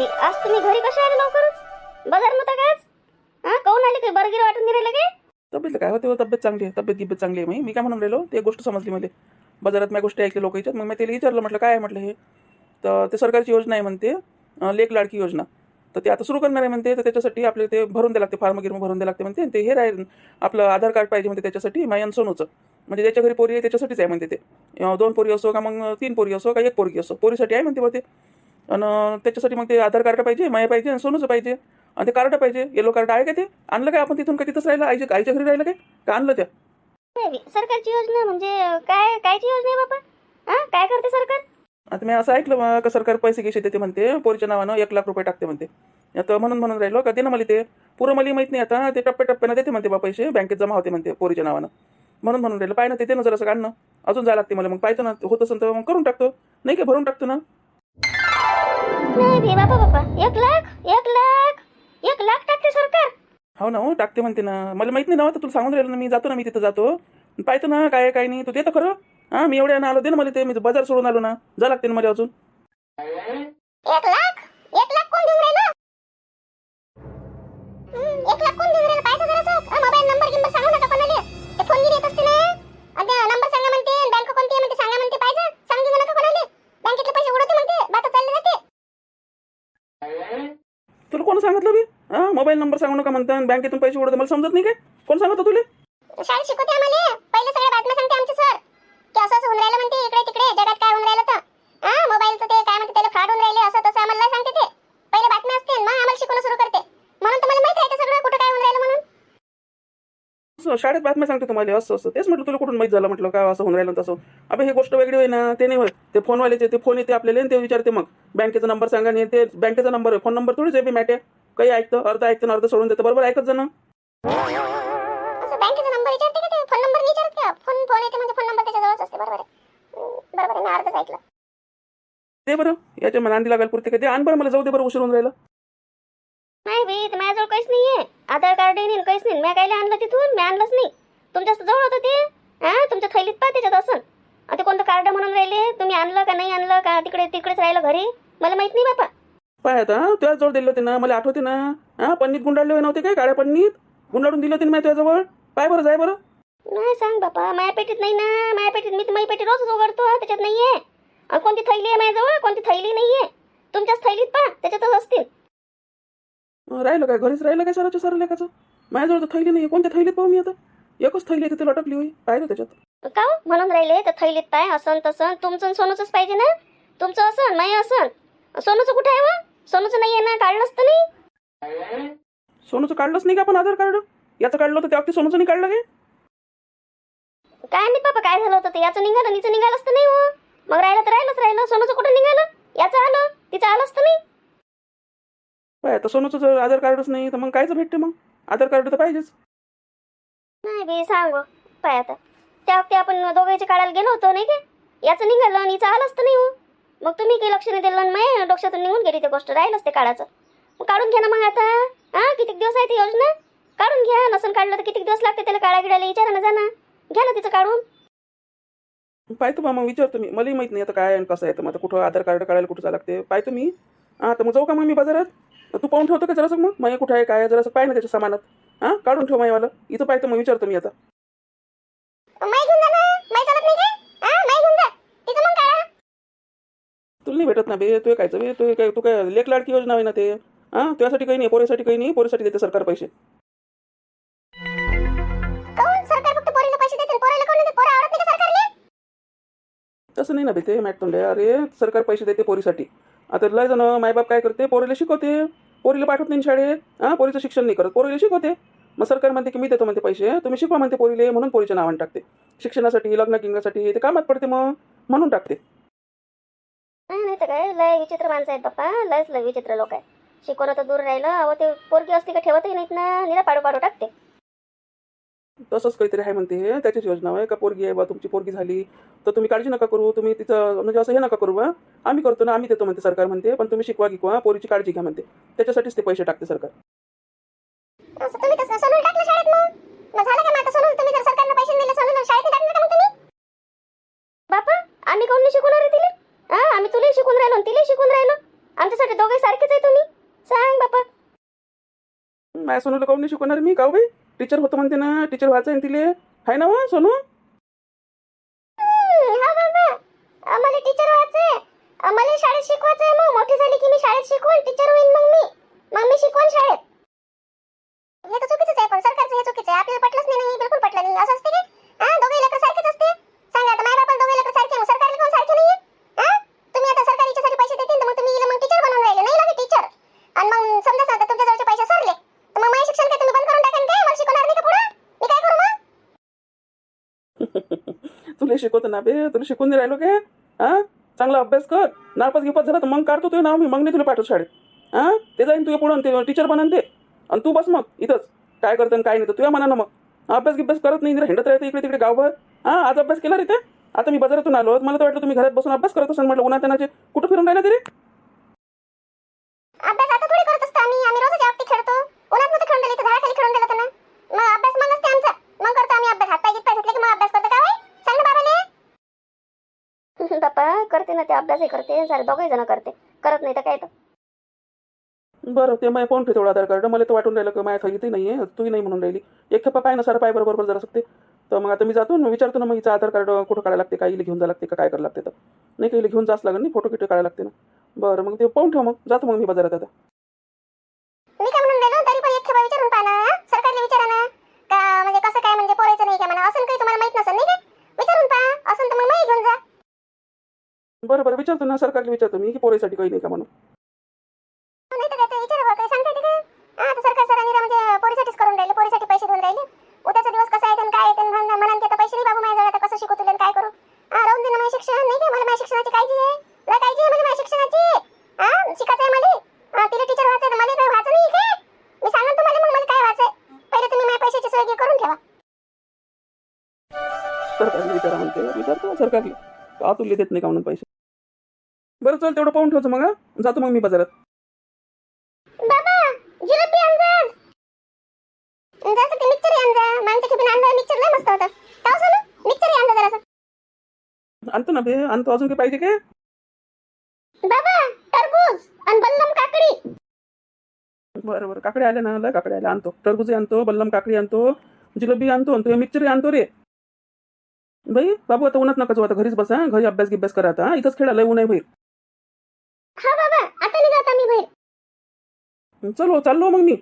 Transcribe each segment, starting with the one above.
बी आज तुम्ही घरी कशा आले लवकरच? बाजार नव्हता काय हा? काऊन आले काही बरं वाटून नाही काय तब्येत काय होते? तब्येत चांगली आहे. तब्येत गिब्येत चांगली आहे मी मी काय म्हणून राहिलो? ते गोष्ट समजली मला. बाजारात मी गोष्टी ऐकली लोक याच्यात. मग मी त्याला विचारलं म्हटलं काय आहे? म्हटलं हे. तर ते सरकारची योजना आहे म्हणते. लेख लेक लाडकी योजना. तर ते आता सुरू करणार आहे म्हणते. तर त्याच्यासाठी आपल्याला ते भरून द्यावं लागते. फार्म गिर्म भरून द्यावं लागते म्हणते. ते हे राहील आपलं आधार कार्ड पाहिजे म्हणते त्याच्यासाठी. मायन सोनूचं. म्हणजे ज्याच्या घरी पोरी आहे त्याच्यासाठीच आहे म्हणते ते. दोन पोरी असो का मग तीन पोरी असो का एक पोरगी असो. पोरीसाठी आहे म्हणते बा ते. आणि त्याच्यासाठी मग ते आधार कार्ड पाहिजे माया पाहिजे आणि सोनूचं पाहिजे. आणि ते कार्ड पाहिजे येलो कार्ड आहे का ते? आणलं काय आपण तिथून का तिथंच राहिलं? आईच्या आईच्या घरी राहिलं काय? का आणलं त्या. सरकारची योजना म्हणजे काय कायची योजना आहे बाबा हा काय करते सरकार? आता मी असं ऐकलं मग का सरकार पैसे घेसे देते म्हणते पोरीच्या नावानं एक लाख रुपये टाकते म्हणते. आता म्हणून म्हणून राहिलो का दे ना मला ते. पुरं मला माहीत नाही आता ते टप्प्याटप्प्यानं देते म्हणते बा पैसे बँकेत जमा होते म्हणते पोरीच्या नावानं. म्हणून म्हणून राहिलं पाय ना ते ना जरासं काढणं. अजून जायला लागते मला मग पाहिजे ना होत असेल तर मग करून टाकतो. नाही का भरून टाकतो ना. नाही बी बाबा बाबा एक लाख एक लाख एक लाख टाकते सरकार. हो ना हो टाकते म्हणते ना. मला माहीत नाही ना तर तुला सांगून राहिलं ना मी जातो ना मी तिथं जातो. पाहतो ना काय आहे, काय नाही. तू देतं खरं. हां मी एवढ्या आलो दे ना मला ते. मी बाजार सोडून आलो ना. जा लागते ना मला अजून. एक लाख एक लाख कोण देऊन राहिलं? हम्म, एक लाख कोण देऊन राहिलं? पाहिजे जरासं. मोबाईल नंबर गिंबर सांगू नका कोणाला. ते फोन गिर येत असते ना. अद्या नंबर सांगा म्हणते बँक कोणती आहे म्हणते सांगा म्हणते पाहिजे सांगू नका कोणाला बँकेतले पैसे उडवते म्हणते बात चालले जाते तुला कोण सांगितलं बी? हां मोबाईल नंबर सांगू नका म्हणता बँकेतून पैसे उडत मला समजत नाही काय? कोण सांगत तुला? शाळेत शिकवते आम्हाला. पहिले सगळ्या बातम्या सांगते आमचे सर की असं असं होऊन राहिलं म्हणते इकडे तिकडे. जगात काय होऊन राहिलं तर? हा मोबाईलचं ते काय म्हणते त्याला फ्रॉड होऊन राहिले असं तसं आम्हाला नाही सांगते ते पहिले बातम्या असते मग आम्हाला शिकवणं सुरू करते म्हणून तुम्हाला माहीत आहे का सगळं कुठं काय होऊन राहिलं म्हणून असं शाळेत बातम्या सांगते तुम्हाला असं असं. तेच म्हटलं तुला कुठून माहीत झालं? म्हटलं काय असं होऊन राहिलं तसं? अबे ही गोष्ट वेगळी होय ना ते नाही होय ते फोनवाल्याचे ते फोन येते आपल्याला ते विचारते मग. बँकेचा नंबर सांगा आणि ते बँकेचा नंबर आहे. फोन नंबर थोडीच आहे बी मॅटे. काही ऐकतं अर्ध ऐकतं अर्ध सोडून देतं. बरोबर ऐकत जा ना. असं बँकेचा नंबर विचारते का ते? फोन नंबर नाही विचारत का? फोन फोन येते म्हणजे फोन नंबर त्याच्या जवळच असते. बरोबर आहे. हम्म, बरोबर आहे. मी अर्धच ऐकलं. ते बरं. याच्या नांदी लागायला पुरते का? ते आण बरं मला जाऊ दे बरं उशीर होऊन राहिलं. नाही बी तर माझ्याजवळ काहीच नाहीये. आधार कार्ड नाही काहीच नाही. मी कायला आणलं तिथून मी आणलंच नाही. तुमच्या जवळ होतं ते. हा तुमच्या थैलीत पा त्याच्यात असं. ते कोणतं कार्ड म्हणून राहिले तुम्ही आणलं का नाही आणलं का? तिकडे तिकडेच राहिलं घरी. मला माहीत नाही बापा. पाय आता तुझ्या जवळ दिले होते ना मला आठवते ना. हा पन्नीत गुंडाळले नव्हते काय काळ्या पन्नीत? गुंडाळून दिले होते ना माझ्या तुझ्याजवळ पाय बरं जाय बरं. नाही सांग बापा माझ्या पेटीत नाही ना. माझ्या पेटीत मी माझी पेटी रोजच उघडतो त्याच्यात नाहीये. आणि कोणती थैली आहे माझ्याजवळ? कोणती थैली नाहीये. तुमच्याच थैलीत पा त्याच्यातच असतील. राहिलं काय? घरीच राहिलं काय सराच्या सर लेखाचं माझ्याजवळ तर थैली नाही कोणत्या थैलीत पाहू मी आता? एकच थैली आहे तिथे लटकली होई पाहिजे त्याच्यात. का हो? म्हणून राहिले तर थैलीत पाय असन तसं तुमचं आणि सोनूचंच पाहिजे ना? तुमचं असन माय असन सोनूचं कुठं आहे वा? सोनूचं नाही आहे ना? काढलंच तर नाही. सोनूचं काढलंच नाही का आपण आधार कार्ड? याचं काढलं होतं त्या अगदी सोनूचं नाही काढलं काय काय मी पापा काय झालं होतं ते? याचं निघालं नीचं निघालं असतं नाही हो. मग राहिलं तर राहिलंच राहिलं. सोनूचं कुठं निघालं? याचं आलं तिचं आलं असतं नाही. पाय आता सोनूचं जर आधार कार्डच नाही तर मग कायचं भेटते मग? आधार कार्ड तर पाहिजेच. नाही बी सांग हो. पाय आता. त्या वक्ती आपण दोघांच्या काढायला गेलो होतो नाही का? याचं निघालं आणि हिचं आलं असतं नाही हो. मग तुम्ही काही लक्ष नाही दिलं आणि माझ्या डोक्यातून निघून गेली ते गोष्ट. राहिलंच ते काढायचं मग काढून घ्या ना मग आता. हा किती दिवस आहे ती योजना? काढून घ्या. नसन काढलं तर किती दिवस लागते त्याला काढा गिडायला विचारा ना जा ना. घ्या ना तिचं काढून. पाहतो बा मग विचारतो मी. मलाही माहीत नाही आता काय आणि कसं आहे. तर मग आता कुठं आधार कार्ड काढायला कुठं जायला लागते? पाहतो मी. हां तर मग जाऊ का मग मी बाजारात? तर तू पाहून ठेवतो का जरासं मग? मग कुठं आहे काय जरासं पाय ना त्याच्या सामानात. हां? काढून ठेव माईवालं इथं पाहतो मग विचारतो मी आता. तुला नाही भेटत ना बे. तू कायचं बे. तू काय तू काय लेख लाडकी योजना आहे ना ते? हां? त्यासाठी काही नाही पोरीसाठी काही नाही. पोरीसाठी देते सरकार पैसे. तसं नाही ना बे ते मॅट तोंडे अरे सरकार पैसे देते पोरीसाठी. आता लय जण मायबाप काय करते? पोरीला शिकवते. पोरीला पाठवत नाही शाळेत? हां? पोरीचं शिक्षण नाही करत. पोरीला शिकवते. मग सरकार म्हणते की मी देतो म्हणते पैसे. तुम्ही शिकवा म्हणते पोरीले म्हणून पोरीच्या नावाने टाकते. शिक्षणासाठी लग्न किंगासाठी ते कामात पडते मग. म्हणून टाकते. नाही नाही तर काय? लय विचित्र माणसं आहेत बाप्पा. लयच लय विचित्र लोक आहे शिकवणं तर दूर राहिलं. अहो ते पोरगी असली का ठेवतही नाहीत ना. निरा पाडू पाडू टाकते. तसंच काहीतरी आहे म्हणते त्याचीच योजना आहे. का पोरगी आहे बा तुमची पोरगी झाली तर तुम्ही काळजी नका करू तुम्ही तिचं म्हणजे असं हे नका करू बा. आम्ही करतो ना आम्ही देतो म्हणते सरकार म्हणते पण तुम्ही शिकवा गिकवा पोरीची काळजी घ्या म्हणते. त्याच्यासाठीच ते पैसे टाकते सरकार. का का बापा आम्ही कोण नाही शिकवणार आहे तिला? हा आम्ही तुलाही शिकून राहिलो तिलाही शिकून राहिलो. आमच्यासाठी दोघे सारखेच आहे तुम्ही. माझ्या सोनूला काऊन नाही शिकवणार मी काऊ बाई टीचर होतं म्हणते ना टीचर व्हायचं आहे तिले हाय ना वा सोनू? हा बाबा आम्हाला टीचर व्हायचंय आम्हाला शाळेत शिकवायचंय मग. मोठी झाली की मी शाळेत शिकवून टीचर होईन मग मी. मग मी शिकवून शाळेत हे तर चुकीचंच आहे पण सरकारचं हे चुकीचं आहे आपल्याला पटलंच नाही नाही बिलकुल पटलं नाही असं असते की हा दोघे लेकर सारखेच असते सांगा आता माझ्या बापाला दोघे लेकर सारखे मग सरकारला कोण सारखे नाहीये हा तुम्ही आता सरकारी याच्यासाठी पैसे देतील तर मग तुम्ही हिला मग टीचर बनवून राहिले नाही लागे टीचर आणि मग समजा आता तुमच्या जवळचे पैसे सरले तर मग माझे शिक्षण काय तुम्ही बंद करून टाकेन काय मला शिकवणार नाही का पुढं मी काय करू मग तुला शिकवतो ना बे तुला शिकून नाही राहिलो काय हा? चांगला अभ्यास कर. नापास गिपास झाला तर मग काढतो तुझं नाव मी मग नाही तुला पाठवतो शाळेत. हा? ते जाईन तुझ्या पुढं ते टीचर बनन ते. आणि तू बस मग इथंच. काय करतं आणि काय नाही तर तुझ्या मनानं मग. अभ्यास गिभ्यास करत नाही हिंडत राहते इकडे तिकडे गावभर. हा? आज अभ्यास केला रे ते? आता मी बाजारातून आलो मला तर वाटलं तुम्ही घरात बसून अभ्यास करत असाल म्हटलं उन्हात कुठं फिरून राहिला तरी? अभ्यासही करते सारे दोघही जण करते. करत नाही तर काय तर? बरं ते मग पाहून ठेव आधार कार्ड. मला तर वाटून राहिलं की माझ्या सांगितलं नाही आहे तूही नाही म्हणून राहिली. एक खेपा पाय ना सारा पाय बरोबर जरा सकते. तर मग आता मी जातो ना विचारतो ना मग हिचं आधार कार्ड कुठं काढायला लागते काही घेऊन जावं लागते का काय करायला लागते तर. नाही काही घेऊन जाच लागेल नाही फोटो किटो काढायला लागते ना. बरं मग ते पाहून ठेव मग. जातो मग मी बाजारात आता मी काय म्हणून राहिलो तरी पण एक खेपा विचारून पहा ना सरकारला विचारा ना का म्हणजे कसं काय म्हणजे पोरायचं नाही का म्हणा असं काही तुम्हाला माहीत नसेल नाही का विचारून पहा असं तर मग मी घेऊन जा बरं बरं विचारतो ना सरकारला विचारतो मी की पोरासाठी काही नाही का म्हणून. नाही तर काय ते काही सांगता येते का? हा तर सरकार सरांनी म्हणजे पोरीसाठीच करून राहिले पोरीसाठी पैसे देऊन राहिले. उद्याचा दिवस कसा काय आहे म्हणा म्हणा की आता पैसे नाही बाबू माझ्याजवळ आता कसं शिकू तुला आणि काय करू? हा राहून दे ना माझे शिक्षण नाही का मला माझ्या शिक्षणाची काळजी आहे. तुला काळजी आहे म्हणजे माझ्या शिक्षणाची. हा शिकायचं आहे मला. हा तिला टीचर व्हायचं आहे तर मला काही व्हायचं नाही काय मी सांगेन तुम्हाला मग मला काय पहिले तुम्ही माझ्या पैशाची सोय करून ठेवा. सरकारला विचारा म्हणते विचारतो सरकारला. का तुला देत नाही का म्हणून पैसे? चल तेवढं पाहून ठेवतो मग हा. जातो मग मी बाजारात. बाबा जिलेबी आणजा जसं ते मिक्सर आणजा मागच्या खेपीन आणलं मिक्सर लय मस्त होतं. का ना मिक्सर आणजा जरासं. आणतो ना बे आणतो अजून काही पाहिजे काय? बाबा टरबूज आणि बल्लम काकडी. बरं बरं. काकडे आले ना लय काकडे आले आणतो. टरबुजे आणतो बल्लम काकडी आणतो जिलेबी आणतो आणि तुझ्या मिक्सरही आणतो रे. बाई बाबू आता उन्हात नका जाऊ आता घरीच बसा घरी अभ्यास गिभ्यास करा आता इथंच खेळा लय ऊन आहे बाहेर हा बाबा आता निघा आता मी बाहेर. चलो चाललो मग मी.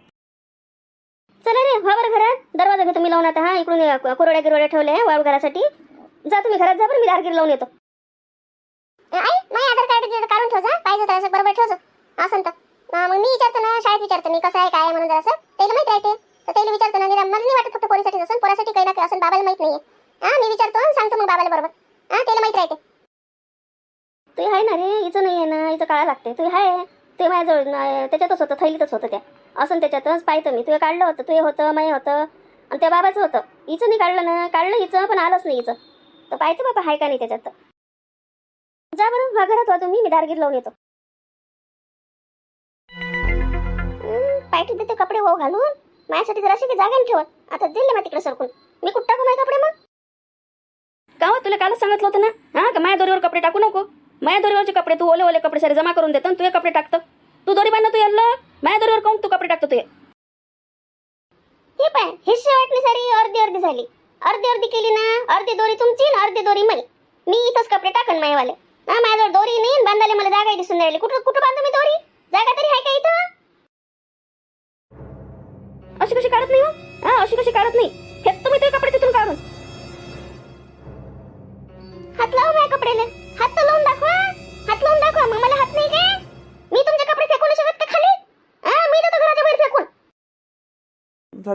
चला रे व्हा बरं घरात. दरवाजा घेतो मी लावून आता हा इकडून कोरड्या गिरवड्या ठेवल्या आहे वाळू घरासाठी. जा तुम्ही घरात जा बरं मी दारगीर लावून येतो. आई नाही आधार कार्ड गिर्ड काढून ठेव जा. पाहिजे तर असं बरोबर ठेवतो असं तर अं, मग मी विचारतो ना शाळेत विचारतो मी कसं आहे काय आहे म्हणून जरासं. त्याला माहीत राहते. तर त्याला विचारतो ना निरा- मला नाही वाटत फक्त पोरीसाठी असं पोरासाठी काही ना काही असं बाबाला माहीत नाहीये. हा मी विचारतो आणि सांगतो मग बाबाला बरोबर. हा त्याला माहीत राहते. तू आहे ना रे हिचं नाही आहे ना हिचं काळा लागते तू आहे ते माझ्याजवळ त्याच्यातच होतं थैलीतच होतं त्या. असं त्याच्यातच पाहतो मी. तुझं काढलं होतं तुझे होतं माय होतं आणि त्या बाबाचं होतं. हिचं नाही काढलं ना काढलं हिचं पण आलंच नाही हिचं तर पाहते बाबा हाय का नाही त्याच्यात जा बरं घरात वा तुम्ही मी दारगीर लावून येतो. पायटी देते कपडे हो घालून. माझ्यासाठी जराशी की जागा ठेवत आता दिले मग तिकडे सरकून. मी कुठं टाकू माझे कपडे मग? का हो, तुला कालच सांगितलं होतं ना? हा का माझ्या दोरीवर कपडे टाकू नको? माझ्या दोरीवरचे कपडे तू ओले ओले कपडे सारे जमा करून देतो तुझे कपडे टाकतं. तू दोरी बांध तू यायला माझ्या दोरीवर काऊन तू कपडे टाकतो तुझे हे? पाय हे शेवटणी सारी अर्धी अर्धी झाली. अर्धी अर्धी केली ना अर्धी दोरी तुमची आणि अर्धी दोरी मई मी इथंच कपडे टाकन मायवाले. हा माझ्याजवळ दोरी नाही बांधायला मला जागा दिसून राहिली. कुठं कुठं बांधू मी दोरी? जागा तरी आहे का इथं? अशी कशी काढत नाही हो? हा अशी कशी काढत नाही? फेकतो मी तुझे कपडे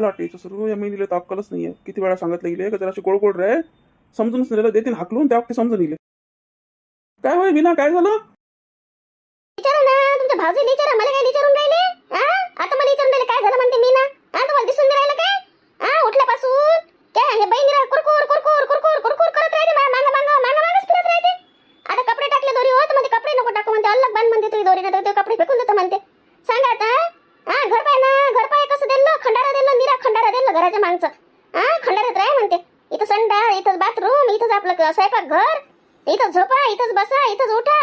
झाला वाटतं याचं सुरू या महिनीला तर अक्कलच नाही आहे किती वेळा सांगितलं गेले का जराशी गोड गोड रे समजूनच नाही राहिलं, देतील हाकलून त्या वाटते समजून गेले काय होय विना काय झालं? विचारा ना तुमच्या भाऊजी विचारा मला काय विचारून राहिले? हा आता मला विचारून राहिले काय झालं म्हणते मी ना हा तुम्हाला दिसून नाही राहिलं काय? हा उठल्यापासून? काय हे बहिणीला कुरकुर कुरकुर कुरकुर कुरकुर करत राहते मा- मागं मागं मागं मागच फिरत राहते आता कपडे टाकले दोरी होत म्हणते कपडे नको टाकू म्हणते अलग बांध म्हणते तुझी दोरी ना ते कपडे फेकून देतो म्हणते. सांगा आता हा घर पाय ना घर पाय कसं दिलं खंडारा दिलं निरा खंडारा दिलं घराच्या मागचं. हा खंडाऱ्यात राय म्हणते. इथं संडा इथंच बाथरूम इथंच आपलं स्वयंपाक घर इथं झोपा इथंच बसा इथंच उठा.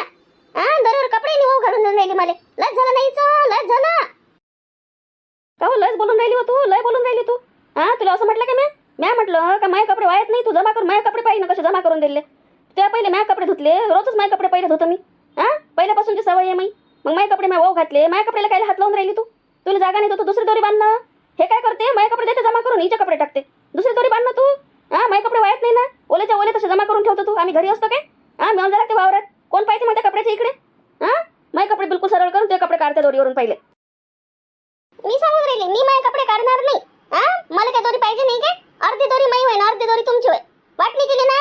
हा दरवर कपडे निघू घालून राहिली मला. लस झालं नाही लस झालं. का हो, हो लय बोलून राहिली तुला असं म्हटलं का मी म्या म्हटलं का माझे कपडे वाहत नाही? तू जमा कर माझे कपडे पाहिजे ना कसे जमा करून दिले? त्या पहिले माझे कपडे धुतले रोजच माझे कपडे पहिले धुतो मी. हा पहिल्यापासूनची सवय आहे मी मग माझे कपडे माझ्या वाव घातले माझ्या कपड्याला काय हात लावून राहिली तू? तुला जागा नाही तो तू दुसरी दोरी बांधणं? हे काय करते? माझे कपडे देते जमा करून हिचे कपडे टाकते. दुसरे दोरी बांधणं तू? हा माझे कपडे वायत नाही ना? ओलेच्या ओले तसे जमा करून ठेवतो तू. आम्ही घरी असतो काय? हा मिळून लागते वावरात. कोण पाहिजे माझ्या कपड्याच्या इकडे? हा? माझे कपडे बिलकुल सरळ करून ते कपडे काढते दोरीवरून पहिले. मी सांगून राहिले मी माझे कपडे काढणार नाही. हा? मला काय दोरी पाहिजे नाही काय? अर्धी दोरी माई होय ना अर्धी दोरी तुमची होय वाटणी केली ना?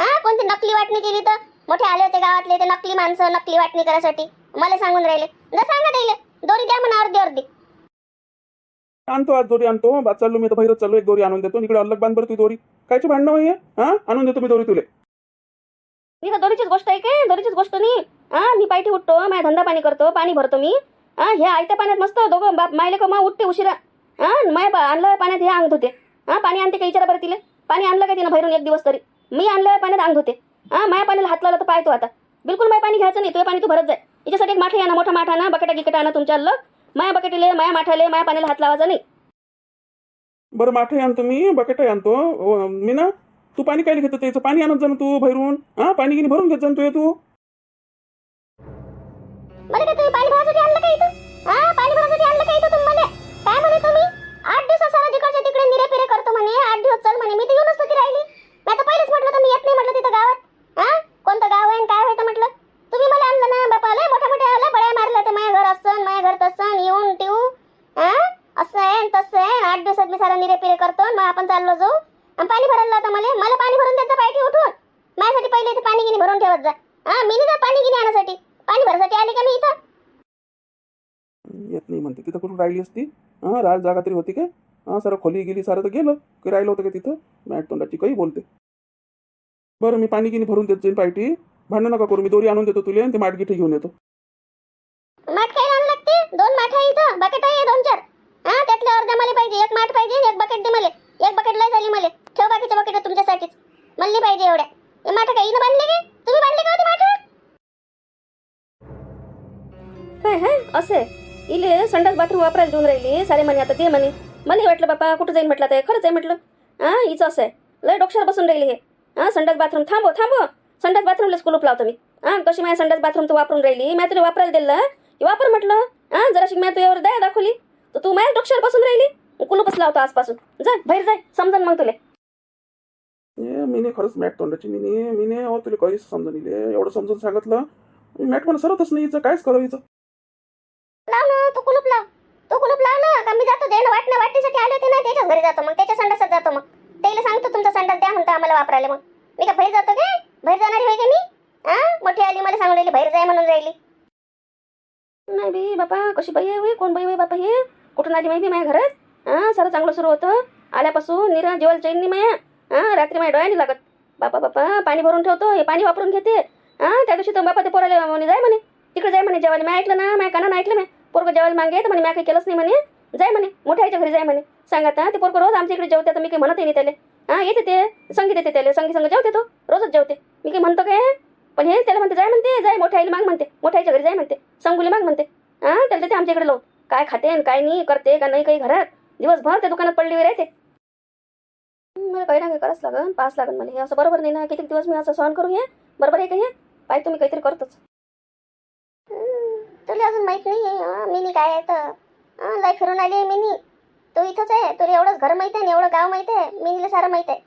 हा? कोणती नकली वाटणी केली तर? मोठे आले होते गावातले ते नकली माणसं नकली वाटणी करायसाठी. मला सांगून राहिले. जर सांगा दिले दोरी द्या म्हणा अर्धी अर्धी. आणतो आज दोरी आणतो. बा चाललो मी तर बाहेर चाललो एक दोरी आणून देतो. इकडे अलग बांध बरं तू दोरी. कायची भांडणं होई हा? आणून देतो मी दोरी तुले. मी तर दोरीचीच गोष्ट आहे काय दोरीचीच गोष्ट नाही. हा मी पायठी उठतो माझ्या धंदा पाणी करतो पाणी भरतो मी. हा ह्या आयत्या पाण्यात मस्त दोघं बाप मायले का मा उठते उशिरा. हा माय बा आणलं पाण्यात हे अंग धुते हा पाणी आणते का विचारा बरं तिले? पाणी आणलं का तिनं बाहेरून एक दिवस तरी? मी आणलं पाण्यात अंग धुते हा माया पाण्याला हात लावला तर पाहतो आता. बिलकुल माय पाणी घ्यायचं नाही. तुझ्या पाणी तू भरत जाय. याच्यासाठी एक माठा आणा मोठा माठा आणा बकेटा गिकटा आणा तुमच्या अलग माया बकेटीले माया माठाले माया पाण्याला हात लावायचा नाही. बरं माठे आणतो मी बकेटही आणतो. अ, मी ना तू पाणी काय घेतो त्याचं? पाणी आणत जा ना तू भरून. हा पाणी गिनी भरून घेत जा ना तू हे तू. मला काय तुम्ही पाणी भरायसाठी आणलं का इथं? हा पाणी आणलं का इथं काय म्हणे तुम्ही? आठ दिवसात सारा तिकडच्या तिकडे करतो म्हणे. आठ दिवस चल म्हणे. मी तर येऊनच ती राहिली. मी आता पहिलेच म्हटलं तर मी येत नाही म्हटलं तिथं गावात. हा? कोणतं गाव आहे आणि काय होतं म्हटलं तुम्ही मला आणलं ना बापा लय मोठ्या मोठ्या लय बड्या मारलं माझ्या असं घर तसं येऊन ठेवू हा? असं आहे आणि तसं आहे. आठ दिवसात मी सारा निरे पिरे करतो मग आपण चाललो जाऊ. आणि पाणी भरायला होतं मला? मला पाणी भरून द्यायचं पायठी उठून. माझ्यासाठी पहिले इथे पाणी गिनी भरून ठेवत जा. हा? मी नाही जात पाणी गिनी आणण्यासाठी पाणी भरायसाठी आले का मी इथं? येत नाही म्हणते. तिथं कुठून राहिली असती? हा? राज जागा तरी होती काय हा? सारं खोली गेली सारं तर गेलं. की राहिलं होतं का तिथं? मॅट तोंडाची काही बोलते. बरं मी पाणी गिनी भरून देत जाईन पायटी. भांडण नका करू. मी दोरी आणून देतो तुले आणि ते माटगिठी घेऊन येतो. माठ खायला आणलं लागते? दोन माठ आहे इथं. बकेट आहे दोन चार. हा त्यातल्या अर्ध्या मला पाहिजे. एक माठ पाहिजे एक बकेट दे मला. एक बकेट लय झाली मला. ठेव बाकीच्या बकेट तुमच्यासाठीच. मला पाहिजे एवढ्या. हे माठ काही बांधले की? तुम्ही बांधले का होते माठ? काय हाय असे. इले संडास बाथरूम वापरायला देऊन राहिली. सारे म्हणे आता ते म्हणे. मला वाटलं बापा कुठं जाईन म्हटलं ते खरंच आहे म्हटलं. हा हिचं असं. आहे लय डोक्षावर बसून राहिली हे. हा संडास बाथरूम. थांबव थांबव संडास बाथरूमला कुलूप लावतो मी. हा कशी माझ्या संडास बाथरूम तू वापरून राहिली? मी तुला वापरायला दिलं वापर म्हटलं? हा जराशी मी तुझ्यावर दया दाखवली. तर तू माझ्या डोक्षावर बसून राहिली? कुलूपच लावतो आजपासून? जा बाहेर जाय समजन मग तुले. ए मीने खरंच मॅट तोंडाची मीने मीने हो तुला काहीच समजून इले एवढं समजून सांगितलं. मी मॅट मला सरतच नाही हिचं कायच करावं हिचं लाव ना तू कुलूप लाव. तू कुलूप लाव ना का मी जातो देणं वाटणं वाटणीसाठी आले होते ना त्याच्याच घरी जातो मग त्याच्या संडासात जातो मग. त्याला सांगतो तुमचा संडास द्या म्हणतो आम्हाला वापरायला मग. मी का बाहेर जातो काय बाहेर जाणारी होय का मी? हा मोठी आली मला सांगून राहिली बाहेर जाय म्हणून राहिली. नाही बी बापा कशी बाई आहे होय? कोण बाई होय बापा हे? कुठून आली माहिती माझ्या घरात? हा सारं चांगलं सुरू होतं. आल्यापासून निरा जेवायला चैन नाही माया. हा रात्री माझ्या डोळ्याने लागत. बापा बापा पाणी भरून ठेवतो हे पाणी वापरून घेते. हा त्या दिवशी तर बापा ते पोराला म्हणे जाय म्हणे. तिकडे जाय म्हणे जेवायला. मी ऐकलं ना माझ्या कानानं ऐकलं मी. पोरग जेवायला मागे तर म्हणे मी काही केलंच नाही म्हणे. जाय म्हणे मोठ्या आईच्या घरी जाय म्हणे. सांगा आता ते पोरग रोज आमच्या इकडे जेवते तर मी काही म्हणत नाही त्याला. हा येते ते संगीत येते त्याला संगीत संग जेवते तो रोजच जेवते. मी काही म्हणतो काय? पण हे त्याला म्हणते जाय म्हणते जाय मोठ्या आईला माग म्हणते मोठ्या आईच्या घरी जाय म्हणते संगुली माग म्हणते. हा त्याला ते आमच्या इकडे लावून काय खाते आणि काय नाही करते का नाही काही घरात? दिवसभर त्या दुकानात पडली वगैरे राहते. मला काही ना काही करावंच लागन पास लागन मला हे असं बरोबर नाही ना किती दिवस मी असं सहन करू हे? बरोबर आहे का हे? पाय तुम्ही काहीतरी करतोच. तुला अजून माहीत नाही आहे मिनी काय आहे तर. हं, लय फिरून आली आहे मिनी. तू इथंच आहे तुला एवढंच घर माहीत आहे आणि एवढं गाव माहीत आहे मिनीला सारं माहीत आहे.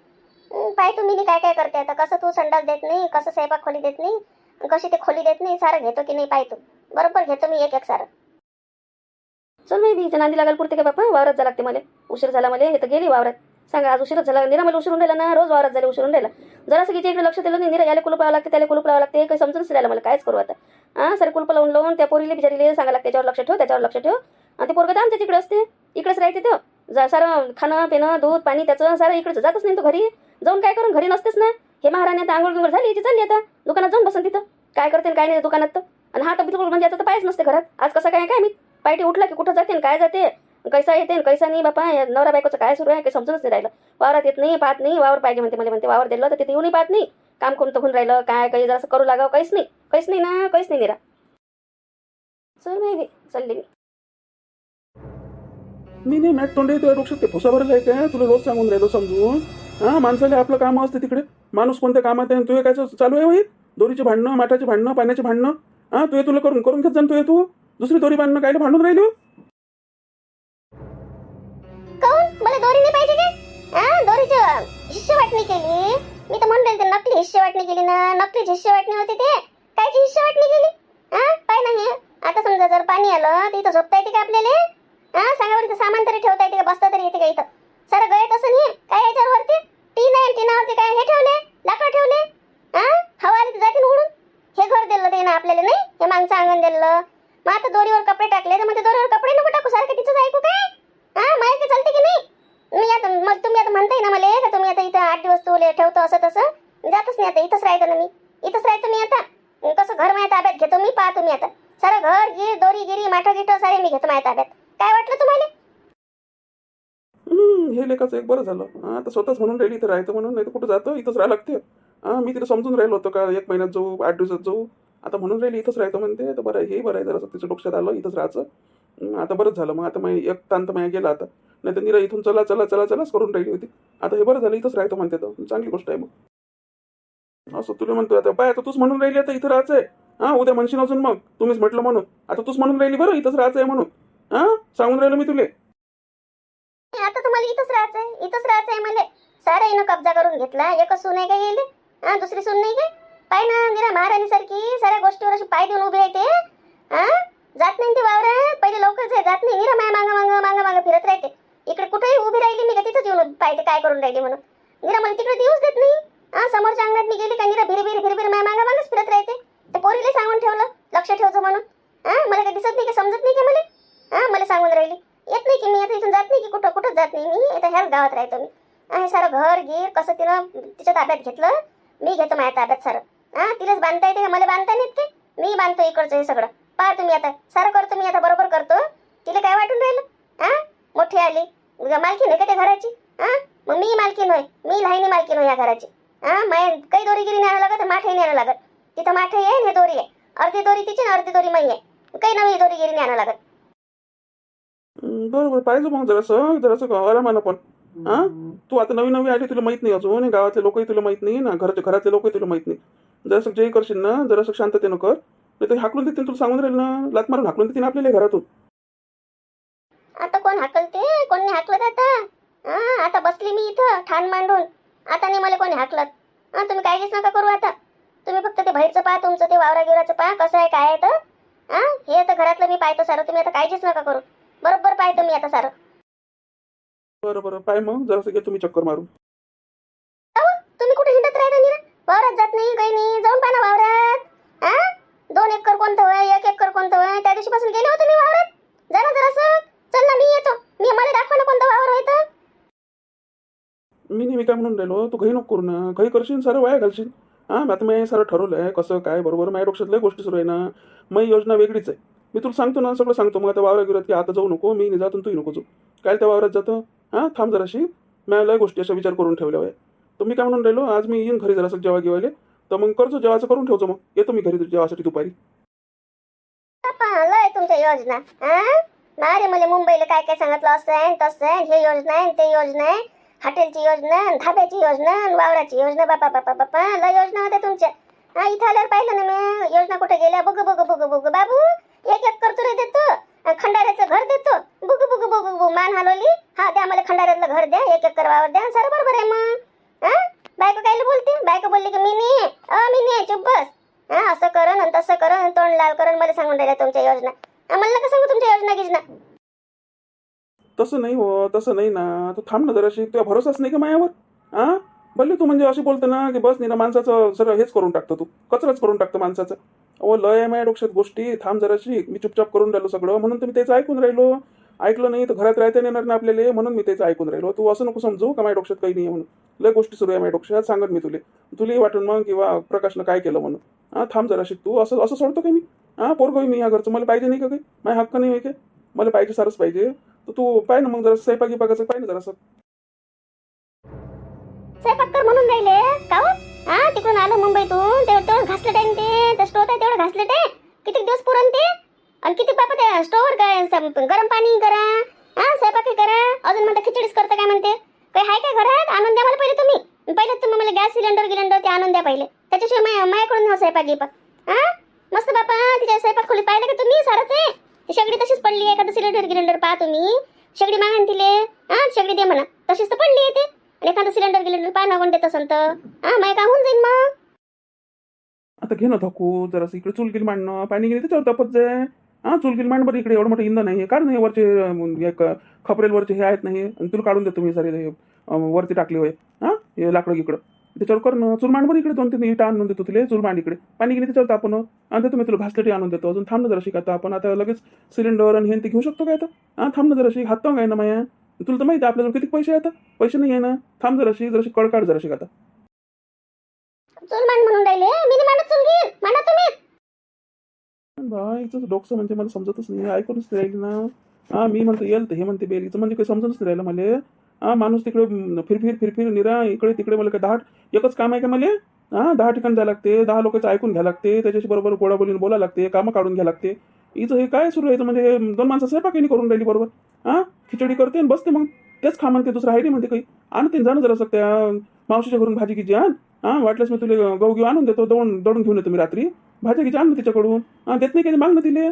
पाय तुम्ही काय काय करते आता? कसं तू संडास देत नाही कसं स्वयंपाक खोली देत नाही कशी ते खोली देत नाही सारं घेतो की नाही पाय तू बरोबर घेतो मी एक एक सारं. चल मी बीच्या नांदी लागायला पुरते का बापा? वावरात जा लागते मला. उशीर झाला मला हे तर गेली वावरात. सांगा आज उशीरच झाला. निरा मला उशीरून राहिला ना? रोज वावरात झाले उशीरून राहिला. जरासं सगळी इकडे लक्ष दिलं नाही. निरा याला कुलूप लावा लागते त्याला कुलूप लावा लागते. हे काही समजूनच राहिला मला. कायच करू आता? हा सर कुलप लावून लावून त्या पोरीला बिचारीले सांगा लागते त्याच्यावर लक्ष ठेव त्याच्यावर लक्ष ठेव. आणि ते पोरगं तर आमच्या तिकडे असते. इकडेच राहते तो. सारं खाणं पिणं दूध पाणी त्याचं सारं इकडचं जातच नाही तो घरी. जाऊन काय करून घरी नसतेच ना? हे महाराणी आता आंघोळ बिंगोळ झाली याची चालली आता. दुकानात जाऊन बसन तिथं. काय करते काय नाही दुकानात तर? आणि हा तर बिलकुल म्हणजे आता तर पायच नसते घरात. आज कसं काय काय मी पायटी उठला की कुठं जाते आणि काय जाते? कैसा येते आणि कैसा नाही बापा? या नवरा बायकोचं काय सुरू आहे? काही समजूनच नाही राहिलं. वावरात येत नाही पाहत नाही. वावर पाहिजे म्हणते मला म्हणते. वावर दिलं तर तिथे येऊनही पाहत नाही. काम कोणतं होऊन राहिलं. काय काही जरासं करू लागावं काहीच नाही. काहीच नाही ना? काहीच नाही निरा. चल मी चालले चालली मी. मी नाही मॅट तोंडे तुझ्या डोक्यात ते फुसा भरलं आहे काय? तुला रोज सांगून राहिलो समजून. हा माणसाला आपलं काम असते तिकडे. माणूस कोणत्या कामात आहे? तुझे काय चालू आहे होई दोरीचे भांडणं माठाचे भांडणं पाण्याचे भांडणं? हा तुझे तुला करून करून घेत जाण तुझे तू दुसरी दोरी बांधणं काय भांडून राहिली हो? मला दोरी नाही पाहिजे काय? हा दोरीचं हिस्से वाटणी केली. मी तर म्हणले ते नकली हिस्से वाटणी केली ना. नकलीच हिस्से वाटणी होती ते. कायची हिस्से वाटणी केली? हा पाय नाही. आता समजा जर पाणी आलं तर इथं झोपता येते का आपल्याला? हा सांगा बरं सामान तरी ठेवता येते का? बसता तरी येते का इथं? सारं गळत असं नाही काय याच्यावरती टीन आहे टीनावरती काय हे ठेवले? लाकड ठेवले? हा? हवा आली तर जातील उडून? हे घर दिलं ते ना आपल्याला नाही? हे मागचं अंगण दिलं. मग आता दोरीवर कपडे टाकले तर मग ते दोरीवर कपडे नको टाकू. सारखं तिचंच ऐकू काय? हा माहिती चालते की नाही? मी आता मग तुम्ही आता म्हणताय ना मला का तुम्ही आता इथं आठ दिवस तुले ठेवतो असं तसं? जातच नाही आता इथंच राहतो ना मी. इथंच राहतो मी आता. कसं घर माझ्या ताब्यात घेतो मी पाहतो मी आता. सारं घर गिर दोरी गिरी माठ गिठ सारे मी घेतो माझ्या ताब्यात. काय वाटलं तुम्हाला? हम्म, हे लेखाचं एक बरं झालं. हा आता स्वतःच म्हणून राहिली इथं राहायचं म्हणून नाही तर कुठं जातं? इथंच राहायला लागते. हा मी तिला समजून राहिलो होतो का एक महिन्यात जाऊ आठ दिवसात जाऊ. आता म्हणून राहिली इथंच राहायचं म्हणते. तर बरं आहे, हे बरं आहे जरा तिचं डोक्यात आलं इथंच राहायचं. हम्म, आता बरंच झालं. मग आता मग एक तांत माया गेला आता. नाही तर निरा इथून चला चला चला चलाच करून राहिली होती. आता हे बरं झालं इथंच राहायचं म्हणते तर. चांगली गोष्ट आहे मग. असं तुला म्हणतो आता. पाय आता तूच म्हणून राहिली आता इथं राहायचंय. हा उद्या म्हणशील अजून मग. तुम्हीच म्हटलं म्हणून. आता तूच म्हणून राहिली बरं इथंच राहायचंय म्हणून. हा? सांगून राहिलो मी तुले. आता तुम्हाला इथंच राहायचंय. इथंच राहायचंय मला. सारा हिनं कब्जा करून घेतला. एकच सून आहे का गेले? हा दुसरी सून नाही काय पाय ना निरा महाराणी सारखी साऱ्या गोष्टीवर अशी पाय देऊन उभी राहते हा? जात नाही ते वावरात? पहिले लवकरच जात नाही. निरा माया मागा मागा मागा मागा फिरत राहते. इकडे कुठेही उभी राहिली मी का तिथंच येऊन पाहिजे काय करून राहिली म्हणून. निरा मला तिकडे येऊच देत नाही. हा समोरच्या अंगणात मी गेली का निरा भिरी भिरी भिरी भिरी माया मागा मागाच फिरत राहते. ते पोरीला सांगून ठेवलं. लक्ष ठेवतो म्हणून. हा मला काही दिसत नाही का? समजत नाही का मला? हा मला सांगून राहिली. येत नाही की मी आता इथून जात नाही की कुठं कुठं जात नाही मी? आता ह्याच गावात राहतो मी. हे सारं घर गिर कसं तिनं तिच्या ताब्यात घेतलं? मी घेतो माझ्या ताब्यात सारं. हा तिलाच बांधता येते का? मला बांधता नाहीत की? मी बांधतो इकडचं हे सगळं. पहा तुम्ही आता सारं करतो मी आता बरोबर करतो. तिला काय वाटून राहिलं? हा मोठी आली. मालकीन आहे का त्या घराची? हां मग मी मालकीन होय. मी लहानी मालकीन होय या घराची. हा माय काही दोरीगिरी न्यायला लागत माठही न्यायला लागत. तिथं माठही आहे आणि हे दोरी आहे. अर्धी दोरी तिची आणि अर्धी दोरी मै आहे. काही नवी दोरीगिरी न्यायला लागत. बरोबर पाहिजे मग जरासं जरासं गावाला म्हणा पण. हा? तू आता नवी नवी आली तुला माहीत नाही अजून गावातले लोकही तुला माहीत नाही ना घरचे घरातले लोकही तुला माहीत नाही. जरासं जे करशील ना जरासं शांततेनं कर नाही तर हाकलून देतील तुला सांगून राहील ना लात मारून हाकलून देतील आपल्याला घरातून. आता कोण हाकलते? कोणी हाकलत आता? हा आता बसली मी इथं ठाण मांडून. आता नाही मला कोणी हाकलत. तुम्ही काळजीच नका करू आता. तुम्ही फक्त ते बाहेरचं पहा तुमचं ते वावरा गिवराचं पहा कसं आहे काय आहे तर. हा हे तर घरातलं मी पाहतो सारं तुम्ही आता काळजीच नका करू. बरोबर पाहतो मी आता सारं. बरं बरं. पाय मग जरासं घे तुम्ही चक्कर मारून. अहो, तुम्ही कुठे हिंडत राहता निरा? वावरात जात नाही काही नाही. जाऊन पाहा ना वावरात. हा दोन एकर कोणतं होय एक एकर कोणतं होय त्या दिवशीपासून गेले होते मी वावरात. जा ना जरासं. चल ना मी येतो. मी मला दाखवा ना कोणतं वावर होय तर मी नेहमी काय म्हणून राहिलो तू घरी नको करू ना. घरी करशील सारं वाया घालशील. हा आता मी सारं ठरवलं आहे कसं काय बरोबर. माझ्या डोक्यात लय गोष्टी सुरू आहे ना. मग योजना वेगळीच आहे. मी तुला सांगतो ना सगळं सांगतो. मग आता वावरात गिरात की आता जाऊ नको मी नाही जातो तूही नको जाऊ. काय त्या वावरात जातं? हां थांब जराशी. मी लय गोष्टी अशा विचार करून ठेवल्या वय तर मी काय म्हणून राहिलो आज मी येईन घरी जरासं जेव्हा घेवायले तर मग करतो जेवायचं करून ठेवतो मग. येतो मी घरी जेवासाठी दुपारी. तुमच्या योजना? हा मला मुंबईला काय काय सांगितलं असं आहे तसं आहे हे योजना आहे ते योजना आहे हॉटेलची योजना धाब्याची योजना वावराची योजना बापा बापा बापा. लय योजना होत्या तुमच्या. हा इथं आल्यावर पाहिलं ना मी. योजना कुठे गेल्या? बघ बघ बघ बघ बाबू. एक एक करतुरे देतो. खंडाऱ्याचं घर देतो. बुग बुग बुग बुग मान हलवली. हा द्या मला खंडाऱ्यातलं घर द्या. एक एक करवावर द्या. सर बरोबर आहे मग. हा? बायको कायला बोलते? बायको बोलली की मी नाही आहे. अ मी नाही आहे, चुप बस. हा असं करण आणि तसं करण आणि तोंड लाल करण मला सांगून राहिल्या तुमच्या योजना. म्हणलं का सांगू तुमच्या योजना गिजना. तसं नाही हो तसं नाही ना. तू थांब ना जराशी. तुला भरोसाच नाही का मायावर? हा? भले तू म्हणजे अशी बोलतो ना की बस नाही ना माणसाचं सगळं हेच करून टाकतो तू. कचराच करून टाकतो माणसाचं. अहो लय आहे माझ्या डोक्यात गोष्टी. थांब जराशी. मी चुपचाप करून राहिलो सगळं. म्हणून तुम्ही त्याचं ऐकून राहिलो. ऐकलं नाही तर घरात राहता येणार ना आपल्याला. म्हणून मी त्याचं ऐकून राहिलो. तू असं नको समजू का माझ्या डोक्यात काही नाही म्हणून. लय गोष्टी सुरू आहे माझ्या डोक्यात. सांगत मी तुले. तुलाही वाटून मग किंवा प्रकाशनं काय केलं म्हणून. हा थांब जराशी. तू असं असं सोडतो का मी? हा पोरगं मी ह्या घरचं. मला पाहिजे नाही का काही? माझ्या हक्क नाही आहे का? मला पाहिजे सारंच पाहिजे. तर तू पाय ना मग जरा स्वयंपाकी पाकाचं पाय ना जरासं. स्वयंपाक कर म्हणून राहिले. का हो? हा तिकडून आलो मुंबईतून. तेवढं तेवढं घासलं टाईम ते. त्या स्टोव आहे तेवढं घासलं ते किती दिवस पुरण ते? आणि किती बापा त्या स्टोवर काय गरम पाणी करा हा स्वयंपाक करा. अजून म्हणता खिचडीच करता काय म्हणते? काही आहे काय घरात? आणून द्या मला पहिले तुम्ही. पहिले तुम्ही मला गॅस सिलेंडर गिलेंडर ते आणून द्या पहिले. त्याच्याशिवाय माया माझ्याकडून स्वयंपाक गिपाक हा? मस्त बापा तिच्या स्वयंपाक खोली पाहिलं का तुम्ही? सारच आहे. ती सगळी तशीच पडली आहे. एखादं सिलेंडर गिलेंडर पाहा तुम्ही. सगळी मागण तिले. हा सगळी दे म्हणा. तशीच तर पडली आहे ते. एखादं सिलेंडर गेले पाय ना कोण देत असेल तर. हा माय का होऊन जाईन मग? आता घे ना धकू जरा इकडे चुलगिल मांडणं पाणी गेली त्याच्यावर तपत जाय. हा चुलगिल मांड बरं इकडे एवढं मोठं इंधन नाही काढ नाही वरचे खपरेल वरचे हे आहेत नाही आणि तुला काढून देतो मी सारे वरती टाकले होय. हा हे लाकडं इकडं त्याच्यावर कर ना चूल मांड बरं इकडे दोन तीन इटा आणून देतो तुला चूल मांड इकडे. पाणी गेली त्याच्यावर तापण आणि देतो मी तुला घासलेटी आणून देतो. अजून थांब ना जरा शिका आता आपण आता लगेच सिलेंडर आणि हे ते घेऊ शकतो काय आता? हा थांब ना शिक हात काय ना माया. तुला तर माहिती आहे आपल्याजवळ किती पैसे आहे आता? पैसे नाही आहे ना. थांब जराशी जराशी कळ काढ जराशी आता. चूल मान म्हणून राहिले. मी नाही मांडत चूल घेईन मांडा तुम्ही. बाईचं डोकं म्हणजे मला समजतच नाही. ऐकूनच नाही राहिली ना. हा मी म्हणतो येल तर हे म्हणते बेलीचं म्हणजे काही समजतच नाही राहिलं मला. हा माणूस तिकडे फिरफिर फिरफिर निरा इकडे तिकडे मला काय दहा एकच काम आहे का मला? हा दहा ठिकाणी जायला लागते. दहा लोकांचं ऐकून घ्यायला लागते. त्याच्याशी बरोबर गोडा बोलीन बोलायला लागते. कामं काढून घ्यायला लागते. हिचं हे काय सुरू आहे? म्हणजे दोन माणसं स्वयंपाक करून राहिली बरोबर. हा? खिचडी करते आणि बसते मग. तेच खा म्हणते दुसरं आहे नाही म्हणते काही. आणते जाणं जरा त्या मावशीच्या घरून भाजी किची आण. हा वाटल्यास मी तुला गहू घेऊ आणून देतो दळून दळून घेऊन येतो मी रात्री. भाज्या किची आण तिच्याकडून. हा देत नाही काही मागणं तिले.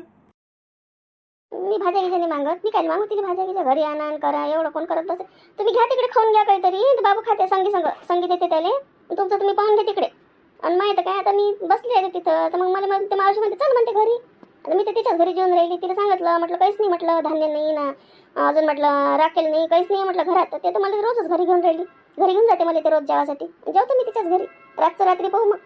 मी भाज्या घ्यायच्या मागत. मी काय मागू तिला भाज्या घ्यायच्या? घरी आणा करा. एवढं कोण करत बसे तुम्ही घ्या तिकडे खाऊन घ्या काहीतरी. बाबू खाते संगी संग संगीत येते त्याले. तुमचं तुम्ही पाहून घ्या तिकडे. आणि माहिती काय? आता मी बसली आहे तिथं. तर मग मला म्हणते मावशी म्हणते चल म्हणते घरी. तर मी तर तिच्याच घरी जेवून राहिली. तिला सांगितलं म्हटलं काहीच नाही म्हटलं धान्य नाही ना. अजून म्हटलं राखेल नाही काहीच नाही म्हटलं घरात. तर ते तर मला रोजच घरी घेऊन राहिली. घरी घेऊन जाते मला ते रोज जेवासाठी. जेवतो मी तिच्याच घरी. रातचं रात्री पाहू मग.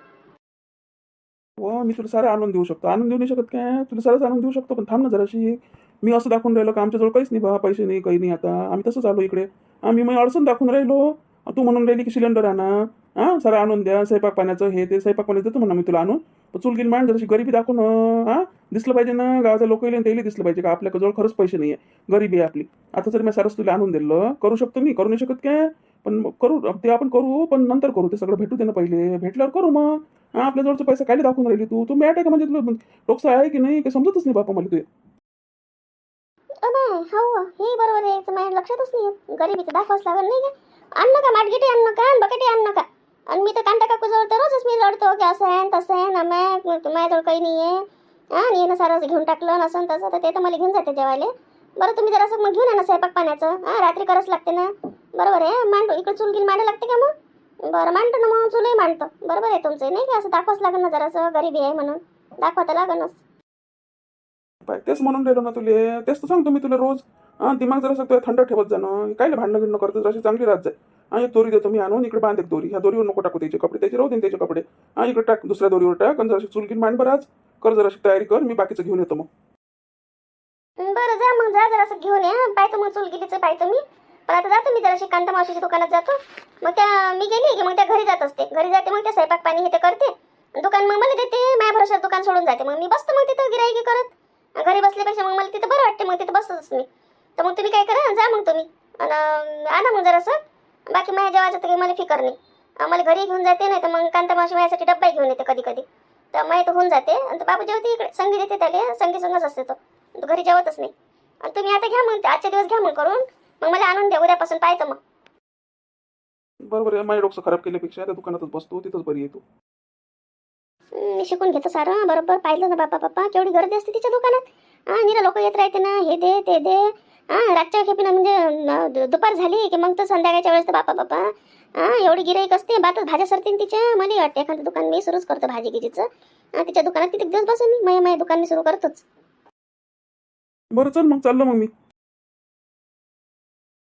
हो मी तुला सारं आणून देऊ शकतो. आणून देऊ नाही शकत काय? तुला सारंच आणून देऊ शकतो पण थांब ना जराशी. मी असं दाखवून राहिलो का? आमच्याजवळ काहीच नाही बा पैसे नाही काही नाही आता. आम्ही तसंच आलो इकडे. आम्ही मग अडचण दाखवून राहिलो. तू म्हणून राहिली की सिलेंडर आणा. हां सर आणून द्या स्वयंपाक पाण्याचं हे ते स्वयंपाक पाण्याचं देतो म्हणा मी तुला आणून. पण चुलगिन मान जराशी गरिबी ना हां दिसलं पाहिजे ना गावाच्या लोक येईल त्याला दिसलं पाहिजे का? आपल्याजवळ खरंच पैसे नाही आहे गरिबी आहे आपली. आता जर मी सरस तुला आणून दिलं. करू शकतो मी? करू नाही शकत काय? पण करू ते आपण करू पण नंतर करू. ते सगळं भेटू दे ना पहिले. भेटल्यावर करू मग. हां आपल्याजवळचं पैसे काय दाखवून राहिली तू? तू मॅट आहे का म्हणजे तुला डोकसा आहे की नाही काही समजतच नाही बापा मला तुझे अबे हो हे बरोबर आहे. माझ्या लक्षातच नाही गरिबीचं दाखवाच लागल नाही का? आण का माटगिटी आण का आणि बकेटी आण नका. आणि मी तर कांता काकू तर रोजच मी लढतो की असं आहे तसं आहे ना मॅ माझ्याजवळ काही नाही आहे. हा आणि येणं सारं घेऊन टाकलं नसन तसं तर ते तर मला घेऊन जाते जेवायला. बरं तुम्ही जरासं मग घेऊन या ना स्वयंपाक पाण्याचं. हां रात्री करच लागते ना. बरोबर आहे मांडतो इकडे चूल मांडा लागते का मग? बरं मांडतो ना मग चुलही मांडतो. बरोबर आहे तुमचं नाही का? असं दाखवाच लागेल ना जरासं गरीबी आहे म्हणून. दाखवा तर पाय. तेच म्हणून राहिलो ना तुले. तेच तर सांगतो मी तुला रोज. हा दिमाग जरा सांगतो थंड ठेवत जाणं काय भांडणं गिरणं करतो जराशी चांगली राहत जाय एक दोरी देतो मी आणून. इकडे बांध एक दोरी. ह्या दोरीवर नको टाकू त्याचे कपडे. त्याचे राहू दे त्याचे कपडे. हा इकडे टाक. दुसऱ्या दोरीवर टाक. आणि जराशी चुलकीन मांड बरं कर जराशी तयारी कर. मी बाकीचं घेऊन येतो मग. बरं जा मग. जा जरासं घेऊन या. पाहतो मग चुलगिलीचं पाहतो मी. पण आता जातो मी जराशी कांता मावशीच्या दुकानात जातो. मग त्या मी गेली की मग त्या घरी जात असते. घरी जाते मग त्या स्वयंपाक पाणी हे ते करते. दुकान मग मला देते. माझ्या भरोशात दुकान सोडून जाते. मग मी बसतो मग तिथं गिराईकी करत. घरी बसल्यापेक्षा मग मला तिथं बरं वाटते मग तिथं बसतच मी. तर मग तुम्ही काय करा जा मग तुम्ही. आणि आणा मग जरासं. बाकी माझ्या जेवायचं तर काही मला फिकर नाही. मला घरी घेऊन जाते नाही तर मग कांता मावशी माझ्यासाठी डब्बा घेऊन येते कधी कधी तर माही तर होऊन जाते. आणि बाबा बाबू जेवते इकडे. संगीत येते त्याला. संगीत संगच असते तो. तो घरी जेवतच नाही. आणि तुम्ही आता घ्या मग. आजचे दिवस घ्या मग करून. मग मला आणून द्या. उद्यापासून पाहतो मग. बरोबर आहे. माझ्या डोकं खराब केल्यापेक्षा त्या दुकानातच बसतो. तिथंच बरी येतो मी शिकून घेतो सारं. बरोबर पाहिलं ना बापा बापा केवढी गर्दी असते तिच्या दुकानात. हा निरा लोक येत राहते ना हे दे ते दे. हा रातच्या खेपीनं म्हणजे दुपार झाली की मग तर संध्याकाळच्या वेळेस तर बापा बापा. हा एवढी गिराईक असते बातच भाज्या सरतीन तिच्या. मला वाटते एखादं दुकान मी सुरूच करतो भाजी गिजीचं. हा तिच्या दुकानात किती दिवस बसून मी माझ्या माझ्या दुकान मी सुरू करतोच. बरं चल मग चाललं मग मी.